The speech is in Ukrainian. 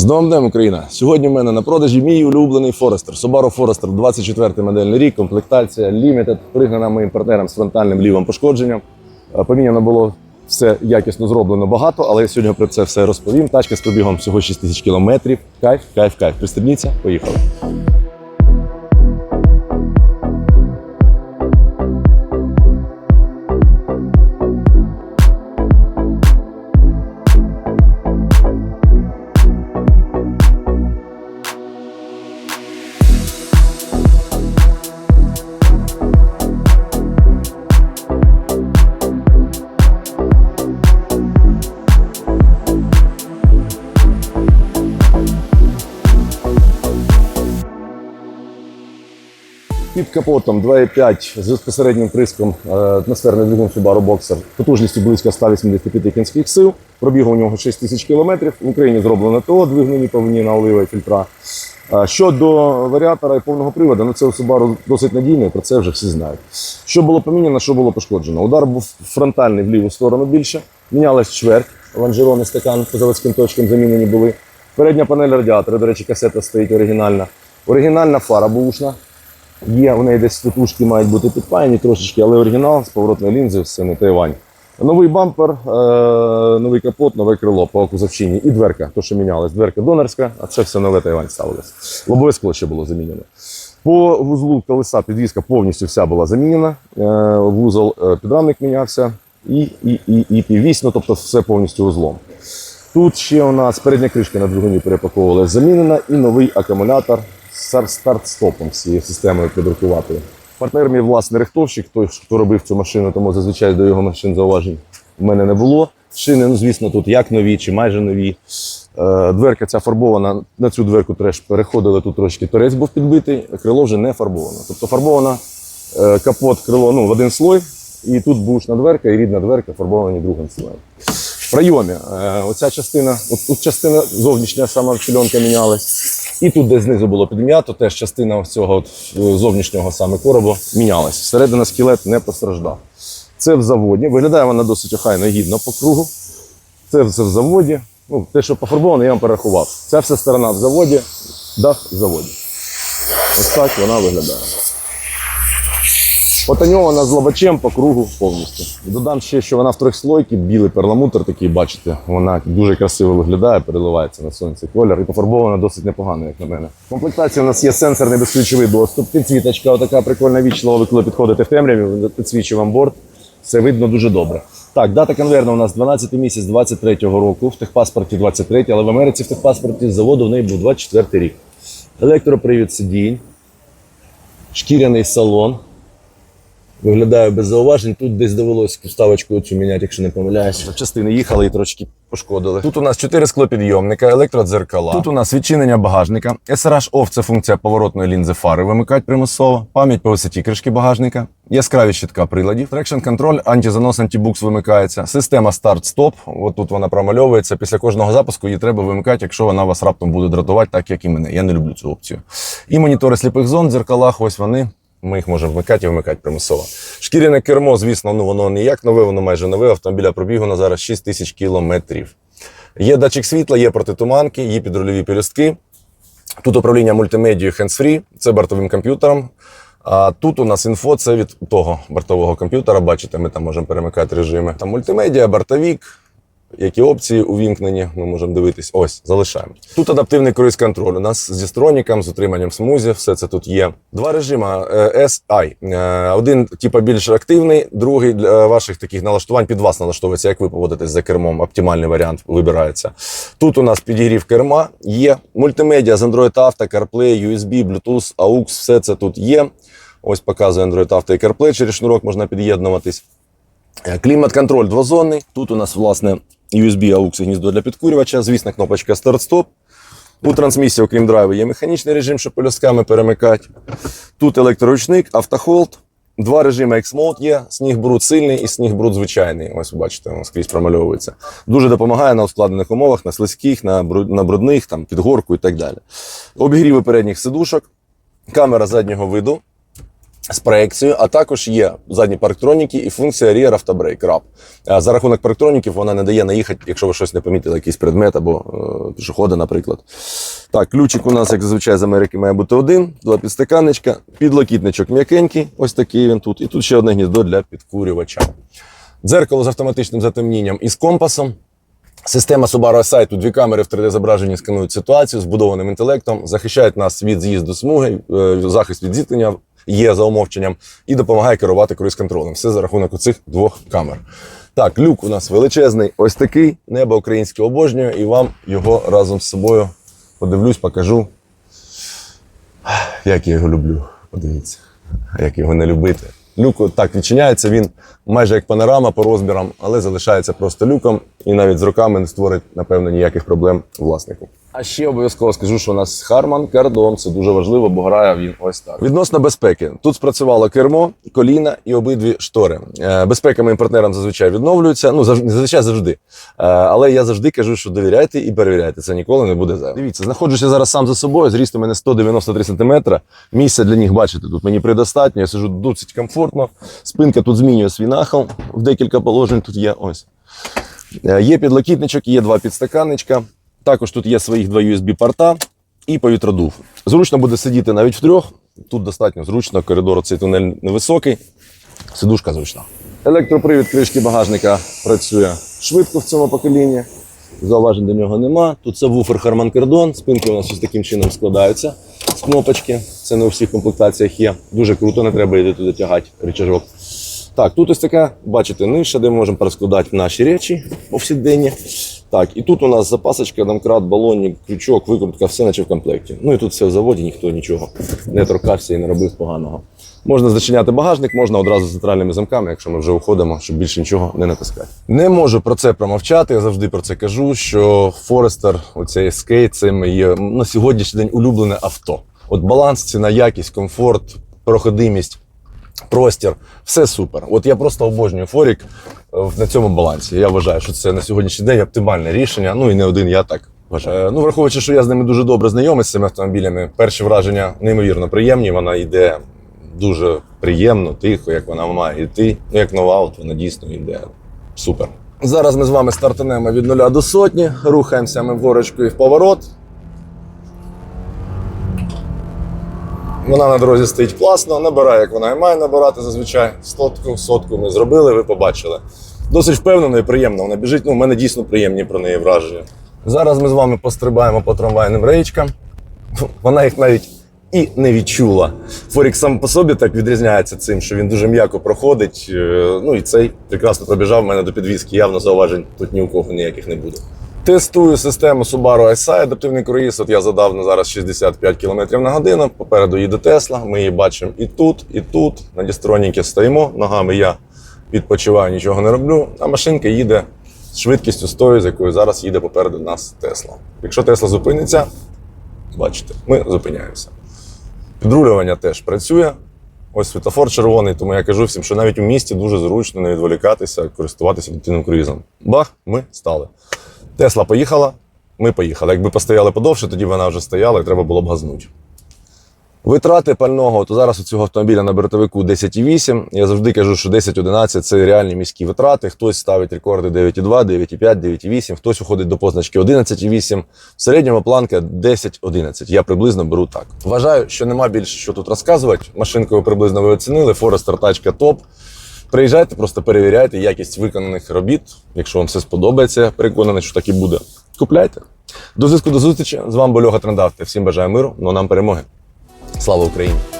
З новим днем Україна! Сьогодні в мене на продажі мій улюблений Форестер. Subaru Forester 24 модельний рік, комплектація Limited, пригнана моїм партнером з фронтальним лівим пошкодженням. Е, Поміняно було все якісно зроблено багато, але я сьогодні про це все розповім. Тачка з пробігом всього 6 тисяч кілометрів. Кайф, кайф, кайф. Пристебніться, поїхали. Капотом 2,5 з безпосереднім приском е, атмосферний двигун Subaru Boxer потужністю близько 185 кінських сил. Пробігу у нього 6 тисяч кілометрів. В Україні зроблено ТО, двигуні повинні на олива і фільтра. Е, Щодо варіатора і повного приводу, ну це у Subaru досить надійний, про це вже всі знають. Що було поміняно, що було пошкоджено? Удар був фронтальний в ліву сторону більше, мінялась чверть, лонжерони, стакан по заводським точкам замінені були. Передня панель радіатора, до речі, касета стоїть оригінальна. Оригінальна фара бушна. Є, у неї десь статушки мають бути підпаяні трошечки, але оригінал з поворотної лінзи все не Тайвань. Новий бампер, е, новий капот, нове крило по кузовщині і дверка, то що мінялась. Дверка донорська, а це все нове Тайвань ставилось. Лобове скло ще було замінено. По вузлу колеса підвізка повністю вся була замінена. Е, вузол е, підрамник мінявся і, і, і, і піввісь, ну тобто все повністю узлом. Тут ще у нас передня кришка на двигуні перепаковувалася замінена і новий акумулятор старт-стопом з цією системою підрукуватою. Партнер мій власний рихтовщик, той, хто робив цю машину, тому зазвичай до його машин зауважень в мене не було. Шини, ну звісно, тут як нові чи майже нові. Е, Дверка ця фарбована, на цю дверку теж переходили, тут трошки торець був підбитий, крило вже не фарбовано. Тобто фарбована е, капот, крило ну, в один слой, і тут бушна дверка і рідна дверка фарбовані другим слоєм. В прийомі е, оця частина, от тут частина зовнішня сама чільонка мінялась. І тут, де знизу було підм'ято, теж частина цього от, е, зовнішнього саме коробу мінялась. Всередина скелет не постраждав. Це в заводі. Виглядає вона досить охайно гідно по кругу. Це все в заводі. Ну, те, що пофарбовано, я вам перерахував. Ця вся сторона в заводі, дах в заводі. Ось так вона виглядає. Потоньована з лобачем по кругу повністю. Додам ще, що вона в трьохслойці, білий перламутр такий, бачите, вона дуже красиво виглядає, переливається на сонці колір і пофарбована досить непогано, як на мене. В комплектації у нас є сенсорний безключовий доступ, підсвіточка, отака прикольна вічлова, ви коли підходите в темряві, підсвічує вам борт. Все видно дуже добре. Так, дата конверна у нас 12 місяць 23-го року, в техпаспорті 23, але в Америці в техпаспорті заводу в неї був 24 рік. Електропривід сидінь, шкіряний салон. Виглядає без зауважень. Тут десь довелося вставочку цю міняти, якщо не помиляюсь. Частини їхали і трошки пошкодили. Тут у нас 4 склопідйомника, електродзеркала. Тут у нас відчинення багажника. SRH OFF – це функція поворотної лінзи фари вимикати примусово. Пам'ять по висоті кришки багажника. Яскраві щитка приладів. Traction контроль, антизанос, антибукс вимикається. Система старт-стоп. От тут вона промальовується. Після кожного запуску її треба вимикати, якщо вона вас раптом буде дратувати, так як і мене. Я не люблю цю опцію. І монітори сліпих зон дзеркалах. Ось вони. Ми їх можемо вмикати і вмикати примусово. Шкіряне кермо, звісно, ну воно не як нове, воно майже нове. Автомобіля пробігу на зараз 6 тисяч кілометрів. Є датчик світла, є протитуманки, є підрульові пелюстки. Тут управління мультимедією hands-free, це бортовим комп'ютером. А тут у нас інфо це від того бортового комп'ютера. Бачите, ми там можемо перемикати режими. Там мультимедіа, бортовік, які опції увімкнені, ми можемо дивитись. Ось, залишаємо. Тут адаптивний круїз контроль. У нас з дістроніком, з утриманням смузі, все це тут є. Два режими е, SI. Е, Один, типа, більш активний, другий для ваших таких налаштувань під вас налаштовується, як ви поводитесь за кермом. Оптимальний варіант вибирається. Тут у нас підігрів керма, є мультимедіа з Android Auto, CarPlay, USB, Bluetooth, AUX, все це тут є. Ось показує Android Auto і CarPlay, через шнурок можна під'єднуватись. Е, Клімат-контроль двозонний. Тут у нас, власне, USB AUX і гніздо для підкурювача. Звісно, кнопочка старт-стоп. У трансмісії, окрім драйву, є механічний режим, щоб полюсками перемикати. Тут електроручник, автохолд. Два режими X-Mode є: сніг бруд сильний і сніг бруд звичайний. Ось ви бачите, воно скрізь промальовується. Дуже допомагає на ускладнених умовах, на слизьких, на брудних, там, під горку і так далі. Обігріви передніх сидушок, камера заднього виду. З проекцією, а також є задні парктроніки і функція Rear Auto RAP. Е, За рахунок парктроніків вона не дає наїхати, якщо ви щось не помітили, якийсь предмет або е, пішоходи, наприклад. Так, ключик у нас, як зазвичай з Америки, має бути один, два підстаканничка, підлокітничок м'якенький, ось такий він тут. І тут ще одне гніздо для підкурювача. Дзеркало з автоматичним затемнінням і з компасом. Система Subaru SI, тут дві камери в 3D-зображенні сканують ситуацію з будованим інтелектом, захищають нас від з'їзду смуги, е, захист від зіткнення є за умовченням і допомагає керувати круїз-контролем. Все за рахунок оцих двох камер. Так, люк у нас величезний, ось такий. Небо українське обожнює, і вам його разом з собою подивлюсь, покажу. Як я його люблю. Подивіться, як його не любити. Люк так відчиняється, він майже як панорама по розмірам, але залишається просто люком і навіть з роками не створить, напевно, ніяких проблем власнику. А ще обов'язково скажу, що у нас Harman Kardon, це дуже важливо, бо грає він ось так. Відносно безпеки. Тут спрацювало кермо, коліна і обидві штори. Е, Безпека моїм партнерам зазвичай відновлюється. Ну, зазвичай завжди. Е, Але я завжди кажу, що довіряйте і перевіряйте. Це ніколи не буде зайве. Дивіться, знаходжуся зараз сам за собою. Зріст у мене 193 см. Місця для них, бачите, тут мені предостатньо. Я сижу досить комфортно. Спинка тут змінює свій нахил. В декілька положень тут є ось. Е, Є підлокітничок, є два підстаканничка. Також тут є своїх два USB-порта і повітродув. Зручно буде сидіти навіть в трьох. Тут достатньо зручно, коридор цей тунель невисокий. Сидушка зручна. Електропривід кришки багажника працює швидко в цьому поколінні. Зауважень до нього нема. Тут це вуфер Harman Kardon. Спинки у нас ось таким чином складаються з кнопочки. Це не у всіх комплектаціях є. Дуже круто, не треба йти туди тягати рычажок. Так, тут ось така, бачите, ниша, де ми можемо перескладати наші речі повсякденні. Так, і тут у нас запасочка, домкрат, балонник, крючок, викрутка, все наче в комплекті. Ну і тут все в заводі, ніхто нічого не торкався і не робив поганого. Можна зачиняти багажник, можна одразу з центральними замками, якщо ми вже уходимо, щоб більше нічого не натискати. Не можу про це промовчати. Я завжди про це кажу. Що Forester, оцей Escape, це моє на сьогоднішній день улюблене авто. От баланс, ціна, якість, комфорт, проходимість простір, все супер. От я просто обожнюю Форік е, на цьому балансі. Я вважаю, що це на сьогоднішній день оптимальне рішення. Ну і не один я так вважаю. Е, Ну, враховуючи, що я з ними дуже добре знайомий з цими автомобілями, перші враження неймовірно приємні. Вона йде дуже приємно, тихо, як вона має йти. Ну, як нова, от вона дійсно йде супер. Зараз ми з вами стартанемо від нуля до сотні, рухаємося ми в горочку і в поворот. Вона на дорозі стоїть класно, набирає, як вона і має набирати зазвичай. Сотку, сотку ми зробили, ви побачили. Досить впевнено і приємно. Вона біжить. Ну, у мене дійсно приємні про неї враження. Зараз ми з вами пострибаємо по трамвайним рейчкам. Вона їх навіть і не відчула. Форік сам по собі так відрізняється цим, що він дуже м'яко проходить. Е, Ну і цей прекрасно пробіжав в мене до підвізки. Явно зауважень тут ні у кого ніяких не буде. Тестую систему Subaru SI, адаптивний круїз. От я задав на зараз 65 км на годину. Попереду їде Тесла. Ми її бачимо і тут, і тут. На дістроніки стоїмо. Ногами я відпочиваю, нічого не роблю. А машинка їде з швидкістю з тою, з якою зараз їде попереду нас Тесла. Якщо Тесла зупиниться, бачите, ми зупиняємося. Підрулювання теж працює. Ось світофор червоний, тому я кажу всім, що навіть у місті дуже зручно не відволікатися, користуватися адаптивним круїзом. Бах, ми стали. Тесла поїхала, ми поїхали. Якби постояли подовше, тоді вона вже стояла і треба було б газнути. Витрати пального, то зараз у цього автомобіля на бортовику 10,8. Я завжди кажу, що 10-11 це реальні міські витрати. Хтось ставить рекорди 9,2, 9,5, 9,8, хтось уходить до позначки 11,8. В середньому планка 10-11. Я приблизно беру так. Вважаю, що нема більше що тут розказувати. Машинкою приблизно ви оцінили. Форестер тачка топ. Приїжджайте, просто перевіряйте якість виконаних робіт. Якщо вам все сподобається, переконаний, що так і буде. Купляйте. До зв'язку до зустрічі. З вами був Льоха Трендавте. Всім бажаю миру, ну а нам перемоги. Слава Україні!